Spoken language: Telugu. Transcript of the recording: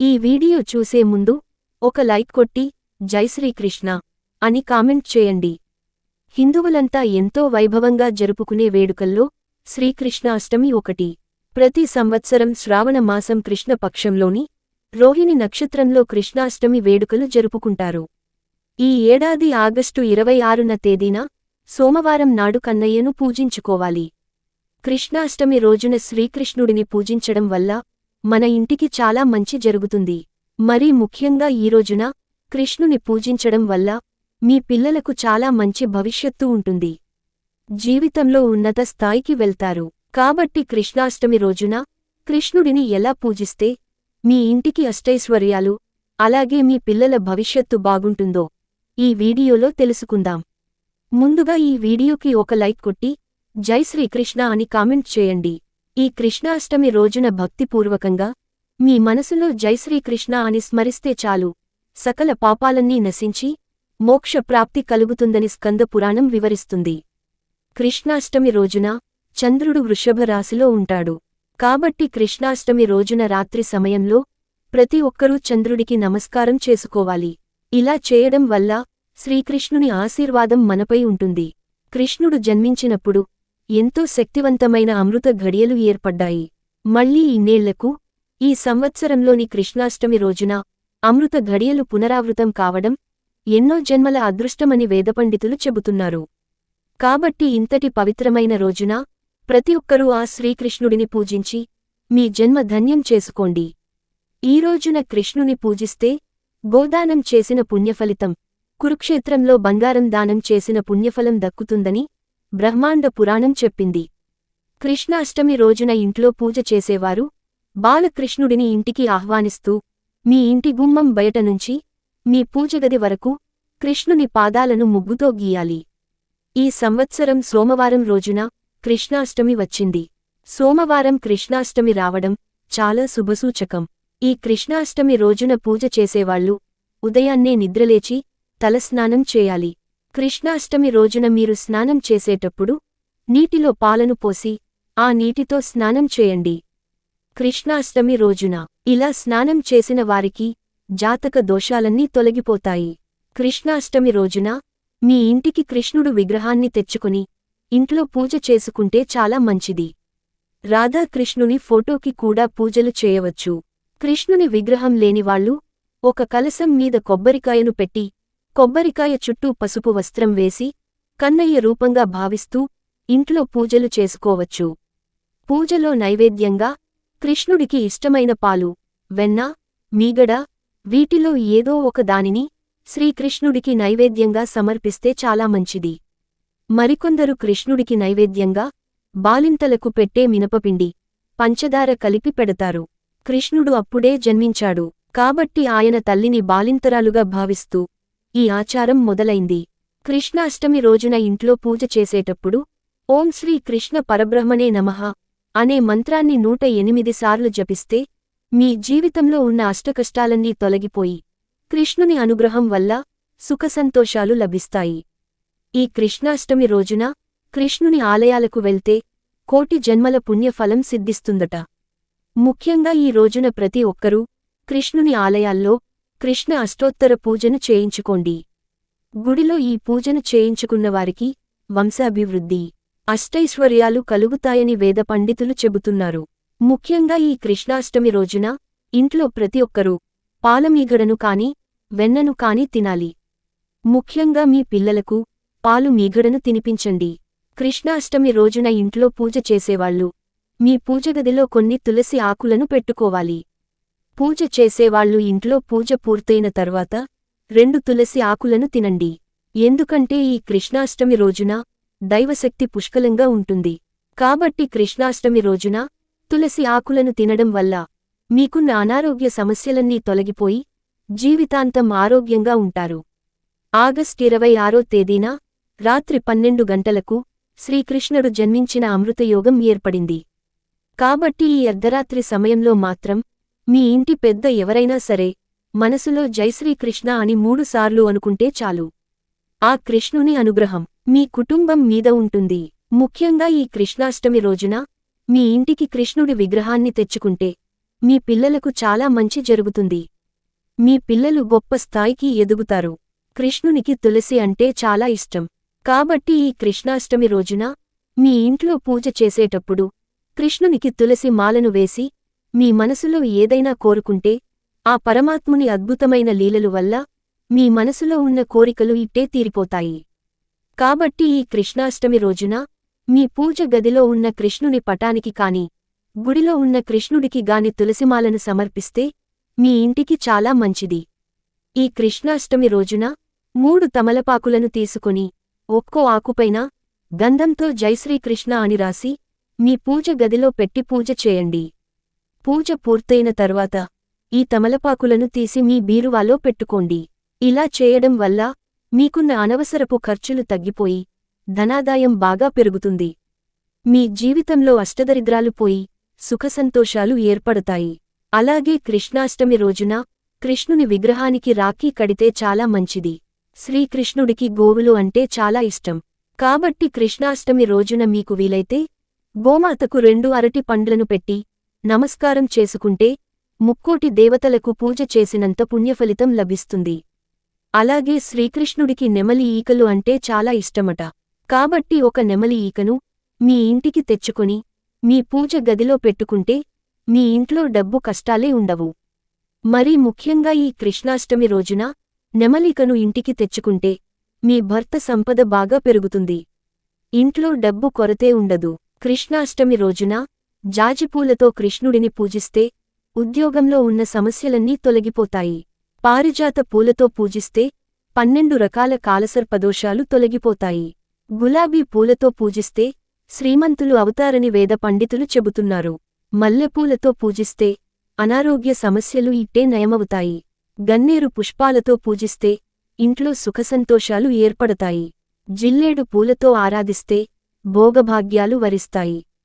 ఈ వీడియో చూసే ముందు ఒక లైక్ కొట్టి జై శ్రీకృష్ణ అని కామెంట్ చేయండి. హిందువులంతా ఎంతో వైభవంగా జరుపుకునే వేడుకల్లో శ్రీకృష్ణ అష్టమి ఒకటి. ప్రతి సంవత్సరం శ్రావణ మాసం కృష్ణ పక్షంలోని రోహిణి నక్షత్రంలో కృష్ణాష్టమి వేడుకలు జరుపుకుంటారు. ఈ ఏడాది ఆగస్టు ఇరవై ఆరున తేదీన సోమవారం నాడు కన్నయ్యను పూజించుకోవాలి. కృష్ణాష్టమి రోజున శ్రీకృష్ణుడిని పూజించడం వల్ల మన ఇంటికి చాలా మంచి జరుగుతుంది. మరీ ముఖ్యంగా ఈ రోజున కృష్ణుని పూజించడం వల్ల మీ పిల్లలకు చాలా మంచి భవిష్యత్తు ఉంటుంది. జీవితంలో ఉన్నత స్థాయికి వెళ్తారు. కాబట్టి కృష్ణాష్టమి రోజున కృష్ణుడిని ఎలా పూజిస్తే మీ ఇంటికి అష్టైశ్వర్యాలు అలాగే మీ పిల్లల భవిష్యత్తు బాగుంటుందో ఈ వీడియోలో తెలుసుకుందాం. ముందుగా ఈ వీడియోకి ఒక లైక్ కొట్టి జై శ్రీకృష్ణ అని కామెంట్ చేయండి. ఈ కృష్ణాష్టమి రోజున భక్తిపూర్వకంగా మీ మనసులో జై శ్రీకృష్ణ అని స్మరిస్తే చాలు. సకల పాపాలన్నీ నశించి మోక్ష ప్రాప్తి కలుగుతుందని స్కంద పురాణం వివరిస్తుంది. కృష్ణాష్టమి రోజున చంద్రుడు వృషభ రాశిలో ఉంటాడు. కాబట్టి కృష్ణాష్టమి రోజున రాత్రి సమయంలో ప్రతి ఒక్కరూ చంద్రుడికి నమస్కారం చేసుకోవాలి. ఇలా చేయడం వల్ల శ్రీకృష్ణుని ఆశీర్వాదం మనపై ఉంటుంది. కృష్ణుడు జన్మించినప్పుడు ఎంతో శక్తివంతమైన అమృత ఘడియలు ఏర్పడ్డాయి. మళ్ళీ ఇన్నేళ్ళకు ఈ సంవత్సరంలోని కృష్ణాష్టమి రోజున అమృత ఘడియలు పునరావృతం కావడం ఎన్నో జన్మల అదృష్టమని వేదపండితులు చెబుతున్నారు. కాబట్టి ఇంతటి పవిత్రమైన రోజున ప్రతి ఒక్కరూ ఆ శ్రీకృష్ణుడిని పూజించి మీ జన్మ ధన్యం చేసుకోండి. ఈ రోజున కృష్ణుని పూజిస్తే గోదానం చేసిన పుణ్యఫలితం కురుక్షేత్రంలో బంగారం దానం చేసిన పుణ్యఫలం దక్కుతుందని బ్రహ్మాండ పురాణం చెప్పింది. కృష్ణాష్టమి రోజున ఇంట్లో పూజ చేసేవారు. బాలకృష్ణుడిని ఇంటికి ఆహ్వానిస్తూ మీ ఇంటి గుమ్మం బయట నుంచి మీ పూజగది వరకు కృష్ణుని పాదాలను ముగ్గుతో గీయాలి. ఈ సంవత్సరం సోమవారం రోజున కృష్ణాష్టమి వచ్చింది. సోమవారం కృష్ణాష్టమి రావడం చాలా శుభసూచకం. ఈ కృష్ణాష్టమి రోజున పూజ చేసేవాళ్ళు ఉదయాన్నే నిద్రలేచి తలస్నానం చేయాలి. కృష్ణాష్టమి రోజున మీరు స్నానం చేసేటప్పుడు నీటిలో పాలను పోసి ఆ నీటితో స్నానం చేయండి. కృష్ణాష్టమి రోజున ఇలా స్నానం చేసిన వారికి జాతక దోషాలన్నీ తొలగిపోతాయి. కృష్ణాష్టమి రోజున మీ ఇంటికి కృష్ణుడు విగ్రహాన్ని తెచ్చుకుని ఇంట్లో పూజ చేసుకుంటే చాలా మంచిది. రాధాకృష్ణుని ఫోటోకి కూడా పూజలు చేయవచ్చు. కృష్ణుని విగ్రహం లేనివాళ్ళు ఒక కలసం మీద కొబ్బరికాయను పెట్టి కొబ్బరికాయ చుట్టూ పసుపు వస్త్రం వేసి కన్నయ్య రూపంగా భావిస్తూ ఇంట్లో పూజలు చేసుకోవచ్చు. పూజలో నైవేద్యంగా కృష్ణుడికి ఇష్టమైన పాలు వెన్న మీగడ వీటిలో ఏదో ఒక దానిని శ్రీకృష్ణుడికి నైవేద్యంగా సమర్పిస్తే చాలా మంచిది. మరికొందరు కృష్ణుడికి నైవేద్యంగా బాలింతలకు పెట్టే మినపపిండి పంచదార కలిపి పెడతారు. కృష్ణుడు అప్పుడే జన్మించాడు. కాబట్టి ఆయన తల్లిని బాలింతరాలుగా భావిస్తూ ఈ ఆచారం మొదలైంది. కృష్ణాష్టమి రోజున ఇంట్లో పూజ చేసేటప్పుడు ఓం శ్రీ కృష్ణ పరబ్రహ్మణే నమః అనే మంత్రాన్ని నూట ఎనిమిది సార్లు జపిస్తే మీ జీవితంలో ఉన్న అష్టకష్టాలన్నీ తొలగిపోయి కృష్ణుని అనుగ్రహం వల్ల సుఖసంతోషాలు లభిస్తాయి. ఈ కృష్ణాష్టమి రోజున కృష్ణుని ఆలయాలకు వెళ్తే కోటి జన్మల పుణ్యఫలం సిద్ధిస్తుందట. ముఖ్యంగా ఈ రోజున ప్రతి ఒక్కరూ కృష్ణుని ఆలయాల్లో కృష్ణ అష్టోత్తర పూజను చేయించుకోండి. గుడిలో ఈ పూజను చేయించుకున్నవారికి వంశాభివృద్ధి అష్టైశ్వర్యాలు కలుగుతాయని వేద పండితులు చెబుతున్నారు. ముఖ్యంగా ఈ కృష్ణాష్టమి రోజున ఇంట్లో ప్రతి ఒక్కరూ పాలమీగడను కాని వెన్నను కాని తినాలి. ముఖ్యంగా మీ పిల్లలకు పాలు మీగడను తినిపించండి. కృష్ణాష్టమి రోజున ఇంట్లో పూజ చేసేవాళ్ళు మీ పూజగదిలో కొన్ని తులసి ఆకులను పెట్టుకోవాలి. పూజ చేసేవాళ్ళు ఇంట్లో పూజ పూర్తయిన తర్వాత రెండు తులసి ఆకులను తినండి. ఎందుకంటే ఈ కృష్ణాష్టమి రోజున దైవశక్తి పుష్కలంగా ఉంటుంది. కాబట్టి కృష్ణాష్టమి రోజున తులసి ఆకులను తినడం వల్ల మీకున్న అనారోగ్య సమస్యలన్నీ తొలగిపోయి జీవితాంతం ఆరోగ్యంగా ఉంటారు. ఆగస్ట్ ఇరవై ఆరో తేదీన రాత్రి పన్నెండు గంటలకు శ్రీకృష్ణుడు జన్మించిన అమృతయోగం ఏర్పడింది. కాబట్టి ఈ అర్ధరాత్రి సమయంలో మాత్రం మీ ఇంటి పెద్ద ఎవరైనా సరే మనసులో జైశ్రీకృష్ణ అని మూడుసార్లు అనుకుంటే చాలు. ఆ కృష్ణుని అనుగ్రహం మీ కుటుంబం మీద ఉంటుంది. ముఖ్యంగా ఈ కృష్ణాష్టమి రోజున మీ ఇంటికి కృష్ణుడి విగ్రహాన్ని తెచ్చుకుంటే మీ పిల్లలకు చాలా మంచి జరుగుతుంది. మీ పిల్లలు గొప్ప స్థాయికి ఎదుగుతారు. కృష్ణునికి తులసి అంటే చాలా ఇష్టం. కాబట్టి ఈ కృష్ణాష్టమి రోజున మీ ఇంట్లో పూజ చేసేటప్పుడు కృష్ణునికి తులసి మాలను వేసి మీ మనసులో ఏదైనా కోరుకుంటే ఆ పరమాత్ముని అద్భుతమైన లీలలు వల్ల మీ మనసులో ఉన్న కోరికలు ఇట్టే తీరిపోతాయి. కాబట్టి ఈ కృష్ణాష్టమి రోజున మీ పూజ గదిలో ఉన్న కృష్ణుని పటానికి కాని గుడిలో ఉన్న కృష్ణుడికి గాని తులసిమాలను సమర్పిస్తే మీ ఇంటికి చాలా మంచిది. ఈ కృష్ణాష్టమి రోజున మూడు తమలపాకులను తీసుకుని ఒక్కో ఆకుపైన గంధంతో జైశ్రీకృష్ణ అని రాసి మీ పూజ గదిలో పెట్టి పూజ చేయండి. పూజ పూర్తయిన తర్వాత ఈ తమలపాకులను తీసి మీ బీరువాలో పెట్టుకోండి. ఇలా చేయడం వల్ల మీకున్న అనవసరపు ఖర్చులు తగ్గిపోయి ధనాదాయం బాగా పెరుగుతుంది. మీ జీవితంలో అష్టదరిద్రాలు పోయి సుఖసంతోషాలు ఏర్పడతాయి. అలాగే కృష్ణాష్టమి రోజున కృష్ణుని విగ్రహానికి రాఖీ కడితే చాలా మంచిది. శ్రీకృష్ణుడికి గోవులు అంటే చాలా ఇష్టం. కాబట్టి కృష్ణాష్టమి రోజున మీకు వీలైతే గోమాతకు రెండు అరటి పండ్లను పెట్టి నమస్కారం చేసుకుంటే ముక్కోటి దేవతలకు పూజ చేసినంత పుణ్యఫలితం లభిస్తుంది. అలాగే శ్రీకృష్ణుడికి నెమలి ఈకలు అంటే చాలా ఇష్టమట. కాబట్టి ఒక నెమలి ఈకను మీ ఇంటికి తెచ్చుకొని మీ పూజ గదిలో పెట్టుకుంటే మీ ఇంట్లో డబ్బు కష్టాలే ఉండవు. మరీ ముఖ్యంగా ఈ కృష్ణాష్టమి రోజున నెమలికను ఇంటికి తెచ్చుకుంటే మీ భర్త సంపద బాగా పెరుగుతుంది. ఇంట్లో డబ్బు కొరతే ఉండదు. కృష్ణాష్టమి రోజున జాజిపూలతో కృష్ణుడిని పూజిస్తే ఉద్యోగంలో ఉన్న సమస్యలన్నీ తొలగిపోతాయి. పారిజాత పూలతో పూజిస్తే పన్నెండు రకాల కాలసర్పదోషాలు తొలగిపోతాయి. గులాబీ పూలతో పూజిస్తే శ్రీమంతులు అవుతారని వేద పండితులు చెబుతున్నారు. మల్లెపూలతో పూజిస్తే అనారోగ్య సమస్యలు ఇట్టే నయమవుతాయి. గన్నేరు పుష్పాలతో పూజిస్తే ఇంట్లో సుఖసంతోషాలు ఏర్పడతాయి. జిల్లేడు పూలతో ఆరాధిస్తే భోగభాగ్యాలు వరిస్తాయి.